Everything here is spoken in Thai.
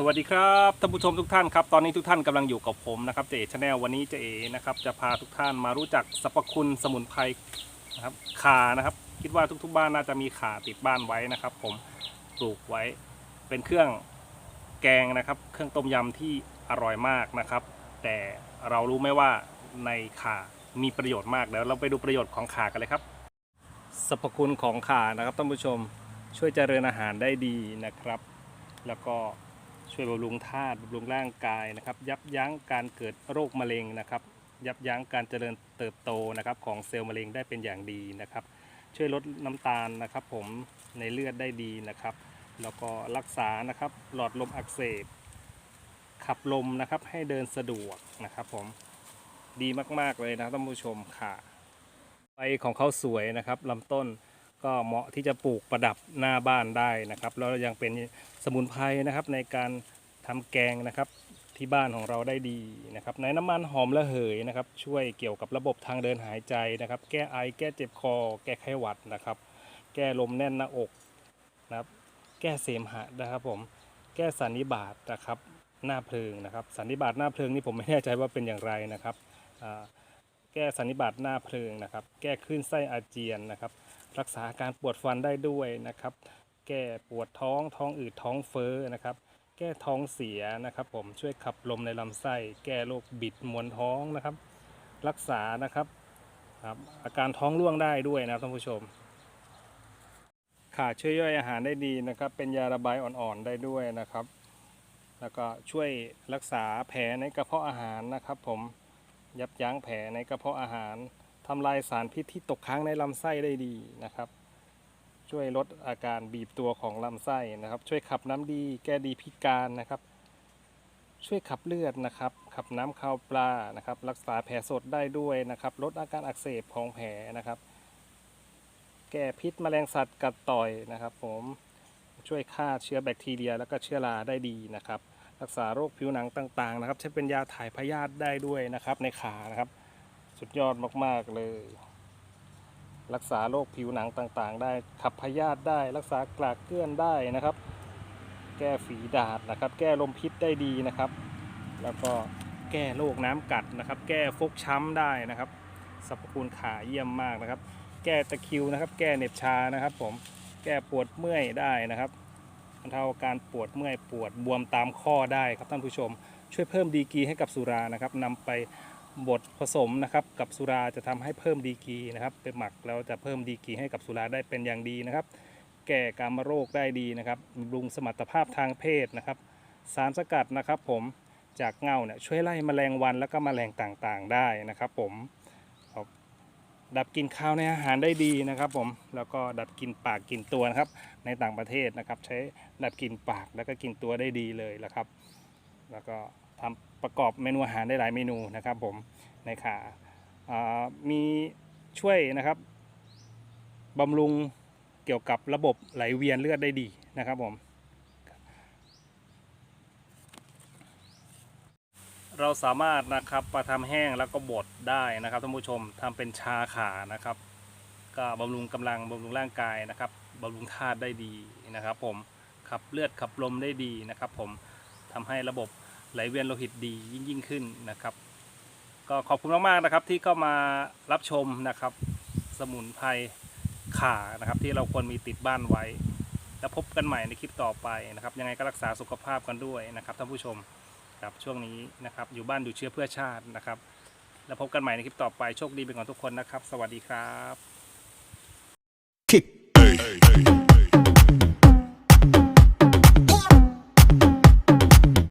สวัสดีครับท่านผู้ชมทุกท่านครับตอนนี้ทุกท่านกำลังอยู่กับผมนะครับเจชาแนลวันนี้เจเอนะครับจะพาทุกท่านมารู้จักสรรพคุณสมุนไพรนะครับขานะครับ คิดว่าทุกๆบ้านน่าจะมีขาติดบ้านไว้นะครับ ผมปลูกไว้เป็นเครื่องแกงนะครับ เครื่องต้มยำที่อร่อยมากนะครับ แต่เรารู้ไหมว่าในขามีประโยชน์มากเดี๋ยวเราไปดูประโยชน์ของขากันเลยครับสรรพคุณของขานะครับท่านผู้ชมช่วยเจริญอาหารได้ดีนะครับ แล้วก็ ช่วยบำรุงธาตุบำรุงร่างกายนะครับ ยับยั้งการเกิดโรคมะเร็งนะครับ ยับยั้งการเจริญเติบโตนะครับ ของเซลล์มะเร็งได้เป็นอย่างดีนะครับ ช่วยลดน้ำตาลนะครับ ผมในเลือดได้ดีนะครับ แล้วก็รักษานะครับ หลอดลมอักเสบ ขับลมนะครับให้เดินสะดวกนะครับ ผมดีมากๆเลยนะท่านผู้ชมค่ะใบของเขาสวยนะครับลำต้น ก็เหมาะที่จะปลูกประดับหน้าบ้านได้นะครับ แล้วยังเป็นสมุนไพรนะครับในการทำแกงนะครับที่บ้านของเราได้ดีนะครับ ในน้ำมันหอมระเหยนะครับ ช่วยเกี่ยวกับระบบทางเดินหายใจนะครับ แก้ไอแก้เจ็บคอ แก้ไข้หวัดนะครับ แก้ลมแน่นหน้าอกนะครับ แก้เสมหะนะครับผมแก้สันนิบาตนะครับหน้าเพลิงนะครับ สันนิบาตหน้าเพลิงนี่ผมไม่แน่ใจว่าเป็นอย่างไรนะครับแก้สันนิบาตหน้าเพลิงนะครับ แก้คลื่นไส้อาเจียนนะครับ รักษาอาการปวดฟันได้ด้วยนะครับ แก้ปวดท้องท้องอืดท้องเฟ้อนะครับ แก้ท้องเสียนะครับ ผมช่วยขับลมในลำไส้ แก้โรคบิดมวนท้องนะครับ รักษานะครับครับอาการท้องร่วงได้ด้วยนะครับท่านผู้ชมขาช่วยย่อยอาหารได้ดีนะครับ เป็นยาระบายอ่อนๆได้ด้วยนะครับ แล้วก็ช่วยรักษาแผลในกระเพาะอาหารนะครับ ผมยับยั้งแผลในกระเพาะอาหาร ทำลายสารพิษที่ตกค้างในลำไส้ได้ดีนะครับ ช่วยลดอาการบีบตัวของลำไส้นะครับ ช่วยขับน้ำดีแก้ดีพิการนะครับ ช่วยขับเลือดนะครับ ขับน้ำคาวปลานะครับ รักษาแผลสดได้ด้วยนะครับ ลดอาการอักเสบของแผลนะครับ แก้พิษแมลงสัตว์กัดต่อยนะครับ ผมช่วยฆ่าเชื้อแบคทีเรีย แล้วก็เชื้อราได้ดีนะครับ รักษาโรคผิวหนังต่างๆนะครับ ใช้เป็นยาถ่ายพยาธิได้ด้วยนะครับในขานะครับ สุดยอดมาก ๆ เลย รักษาโรคผิวหนังต่างๆ ได้ขับพยาธิได้รักษากลากเกลื่อนได้นะครับ แก้ฝีดาษนะครับ แก้ลมพิษได้ดีนะครับ แล้วก็แก้โรคน้ำกัดนะครับ แก้ฟกช้ำได้นะครับสรรพคุณขาเยี่ยมมากนะครับ แก้ตะคิวนะครับ แก้เหน็บชานะครับ ผมแก้ปวดเมื่อยได้นะครับบรรเทาการปวดเมื่อยปวดบวมตามข้อได้ครับท่านผู้ชม ช่วยเพิ่มดีกีให้กับสุรานะครับนำไป บดผสมนะครับกับสุราจะทำให้เพิ่มดีกีนะครับไปหมักแล้วจะเพิ่มดีกีให้กับสุราได้เป็นอย่างดีนะครับ แก้กามโรคได้ดีนะครับบำรุงสมรรถภาพทางเพศนะครับ สารสกัดนะครับผมจากเงาเนี่ยช่วยไล่แมลงวันแล้วก็แมลงต่างๆได้นะครับ ผมดับกลิ่นคาวในอาหารได้ดีนะครับผมแล้วก็ดับกลิ่นปากกลิ่นตัวนะครับ ในต่างประเทศนะครับ ใช้ดับกลิ่นปากแล้วก็กลิ่นตัวได้ดีเลยละครับ แล้วก็ ทำประกอบเมนูอาหารได้หลายเมนูนะครับผมในขาามีช่วยนะครับบำรุงเกี่ยวกับระบบไหลเวียนเลือดได้ดีนะครับผมเราสามารถนะครับมาทำแห้งแล้วก็บดได้นะครับท่านผู้ชมทำเป็นชาขานะครับ ก็บำรุงกำลังบำรุงร่างกายนะครับบำรุงธาตุได้ดีนะครับ ผมขับเลือดขับลมได้ดีนะครับ ผมทำให้ระบบ ไหลเวียนโลหิตดียิ่งยิ่งขึ้นนะครับ ก็ขอบคุณมากๆนะครับที่เข้ามารับชมนะครับ สมุนไพรข่านะครับที่เราควรมีติดบ้านไว้ แล้วพบกันใหม่ในคลิปต่อไปนะครับ ยังไงก็รักษาสุขภาพกันด้วยนะครับท่านผู้ชมครับช่วงนี้นะครับ อยู่บ้านดูเชื้อเพื่อชาตินะครับ แล้วพบกันใหม่ในคลิปต่อไปโชคดีเป็นของทุกคนนะครับ สวัสดีครับ kick.